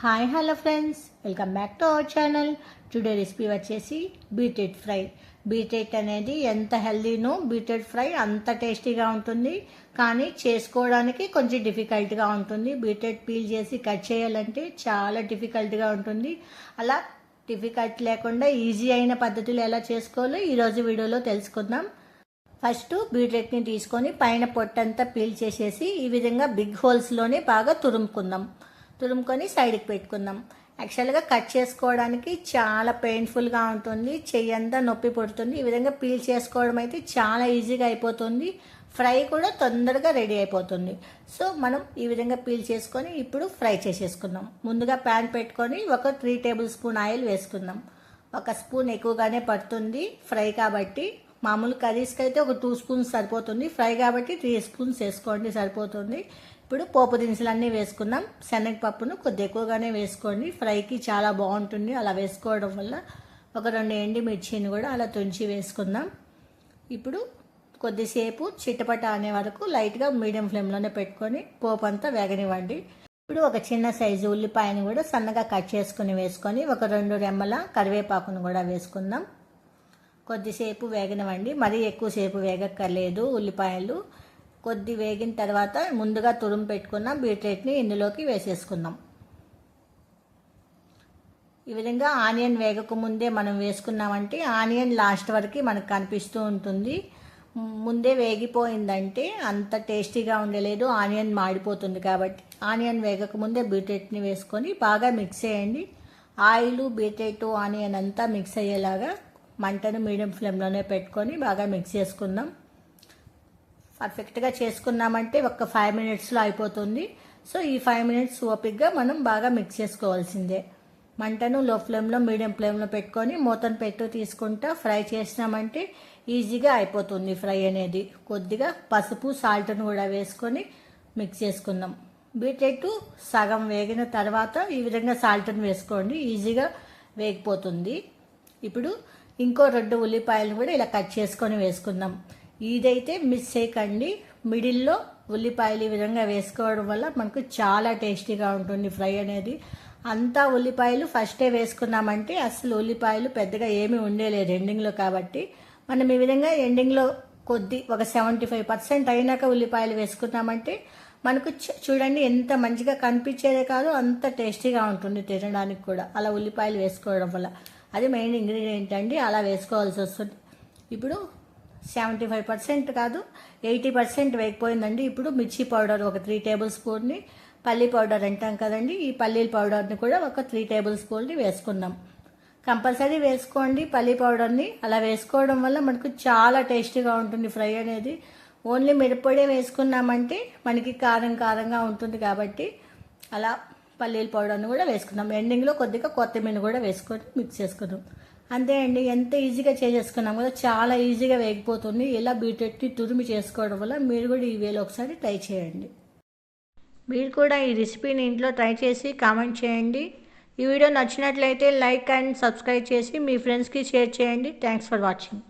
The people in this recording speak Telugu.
Hi hello friends welcome back to our channel today recipe వచ్చేసి బీట్రూట్ ఫ్రై బీట్రూట్ అనేది ఎంత హెల్దీనో బీట్రూట్ ఫ్రై అంత టేస్టీగా ఉంటుంది. కానీ చేసుకోవడానికి కొంచెం డిఫికల్ట్గా ఉంటుంది. బీట్రూట్ పీల్ చేసి కట్ చేయాలంటే చాలా డిఫికల్ట్గా ఉంటుంది. అలా డిఫికల్ట్ లేకుండా ఈజీ అయిన పద్ధతులు ఎలా చేసుకోవాలో ఈరోజు వీడియోలో తెలుసుకుందాం. ఫస్ట్ బీట్రూట్ని తీసుకొని పైన పొట్టంతా పీల్ చేసేసి ఈ విధంగా బిగ్ హోల్స్లోనే బాగా తురుముకుందాం. తురుముకొని సైడ్కి పెట్టుకుందాం. యాక్చువల్గా కట్ చేసుకోవడానికి చాలా పెయిన్ఫుల్గా ఉంటుంది. చెయ్యి అంతా నొప్పి పుడుతుంది. ఈ విధంగా పీల్ చేసుకోవడం అయితే చాలా ఈజీగా అయిపోతుంది. ఫ్రై కూడా తొందరగా రెడీ అయిపోతుంది. సో మనం ఈ విధంగా పీల్ చేసుకొని ఇప్పుడు ఫ్రై చేసేసుకుందాం. ముందుగా ప్యాన్ పెట్టుకొని ఒక త్రీ టేబుల్ స్పూన్ ఆయిల్ వేసుకుందాం. ఒక స్పూన్ ఎక్కువగానే పడుతుంది ఫ్రై కాబట్టి. మామూలు కర్రీస్కి అయితే ఒక టూ స్పూన్స్ సరిపోతుంది. ఫ్రై కాబట్టి త్రీ స్పూన్స్ వేసుకోండి సరిపోతుంది. ఇప్పుడు పోపు దినుసులన్నీ వేసుకుందాం. శనగపప్పును కొద్ది ఎక్కువగానే వేసుకోండి. ఫ్రైకి చాలా బాగుంటుంది. అలా వేసుకోవడం వల్ల ఒక రెండు ఎండి మిర్చిని కూడా అలా తుంచి వేసుకుందాం. ఇప్పుడు కొద్దిసేపు చిట్టపట అనే వరకు లైట్గా మీడియం ఫ్లేమ్లోనే పెట్టుకొని పోపు అంతా వేగనివ్వండి. ఇప్పుడు ఒక చిన్న సైజు ఉల్లిపాయని కూడా సన్నగా కట్ చేసుకుని వేసుకొని ఒక రెండు రెమ్మల కరివేపాకును కూడా వేసుకుందాం. కొద్దిసేపు వేగనివ్వండి. మరీ ఎక్కువసేపు వేగక్కర్లేదు. ఉల్లిపాయలు కొద్ది వేగిన తర్వాత ముందుగా తురుము పెట్టుకున్న బీట్రూట్ని ఇందులోకి వేసేసుకుందాం. ఈ విధంగా ఆనియన్ వేగక ముందే మనం వేసుకున్నామంటే ఆనియన్ లాస్ట్ వరకు మనకు కనిపిస్తూ ఉంటుంది. ముందే వేగిపోయిందంటే అంత టేస్టీగా ఉండలేదు ఆనియన్ మాడిపోతుంది కాబట్టి. ఆనియన్ వేగక ముందే బీట్రూట్ని వేసుకొని బాగా మిక్స్ చేయండి. ఆయిల్ బీట్రూట్ ఆనియన్ అంతా మిక్స్ అయ్యేలాగా మంటను మీడియం ఫ్లేమ్లోనే పెట్టుకొని బాగా మిక్స్ చేసుకుందాం. పర్ఫెక్ట్గా చేసుకున్నామంటే ఒక ఫైవ్ మినిట్స్లో అయిపోతుంది. సో ఈ ఫైవ్ మినిట్స్ ఓపిక్గా మనం బాగా మిక్స్ చేసుకోవాల్సిందే. మంటను లో ఫ్లేమ్లో మీడియం ఫ్లేమ్లో పెట్టుకొని మూతను పెట్టు తీసుకుంటా ఫ్రై చేసినామంటే ఈజీగా అయిపోతుంది ఫ్రై అనేది. కొద్దిగా పసుపు సాల్ట్ను కూడా వేసుకొని మిక్స్ చేసుకుందాం. బీట్రూట్ సగం వేగిన తర్వాత ఈ విధంగా సాల్ట్ని వేసుకోండి. ఈజీగా వేగిపోతుంది. ఇప్పుడు ఇంకో రెండు ఉల్లిపాయలను కూడా ఇలా కట్ చేసుకొని వేసుకుందాం. ఇదైతే మిస్ చేయకండి మిడిల్లో ఉల్లిపాయలు ఈ విధంగా వేసుకోవడం వల్ల మనకు చాలా టేస్టీగా ఉంటుంది ఫ్రై అనేది. అంతా ఉల్లిపాయలు ఫస్టే వేసుకున్నామంటే అసలు ఉల్లిపాయలు పెద్దగా ఏమీ ఉండేలేదు ఎండింగ్లో కాబట్టి. మనం ఈ విధంగా ఎండింగ్లో కొద్ది ఒక సెవెంటీ ఫైవ్ పర్సెంట్ అయినాక ఉల్లిపాయలు వేసుకున్నామంటే మనకు చూడండి ఎంత మంచిగా కనిపించేదే కాదు అంత టేస్టీగా ఉంటుంది తినడానికి కూడా. అలా ఉల్లిపాయలు వేసుకోవడం వల్ల. అది మెయిన్ ఇంగ్రీడియంట్ అండి. అలా వేసుకోవాల్సి వస్తుంది. ఇప్పుడు సెవెంటీ ఫైవ్ పర్సెంట్ కాదు ఎయిటీ పర్సెంట్ వేగిపోయిందండి. ఇప్పుడు మిర్చి పౌడర్ ఒక త్రీ టేబుల్ స్పూన్ని పల్లీ పౌడర్ అంటాం కదండి. ఈ పల్లీల పౌడర్ని కూడా ఒక త్రీ టేబుల్ స్పూన్ని వేసుకుందాం. కంపల్సరీ వేసుకోండి. పల్లీ పౌడర్ని అలా వేసుకోవడం వల్ల మనకు చాలా టేస్టీగా ఉంటుంది ఫ్రై అనేది. ఓన్లీ మిరప్పొడే వేసుకున్నామంటే మనకి కారం కారంగా ఉంటుంది కాబట్టి అలా పల్లీల పౌడర్ని కూడా వేసుకున్నాం ఎండింగ్లో కొద్దిగా కొత్తిమీర కూడా వేసుకొని మిక్స్ చేసుకున్నాం అంతే అండి ఎంత ఈజీగా చేసేసుకున్నాం కదా చాలా ఈజీగా వేగిపోతుంది. ఇలా బీటెట్టి తురిమి చేసుకోవడం వల్ల మీరు కూడా ఈ వేలో ఒకసారి ట్రై చేయండి. మీరు కూడా ఈ రెసిపీని ఇంట్లో ట్రై చేసి కామెంట్ చేయండి. ఈ వీడియో నచ్చినట్లయితే లైక్ అండ్ సబ్స్క్రైబ్ చేసి మీ ఫ్రెండ్స్కి షేర్ చేయండి. Thanks for watching.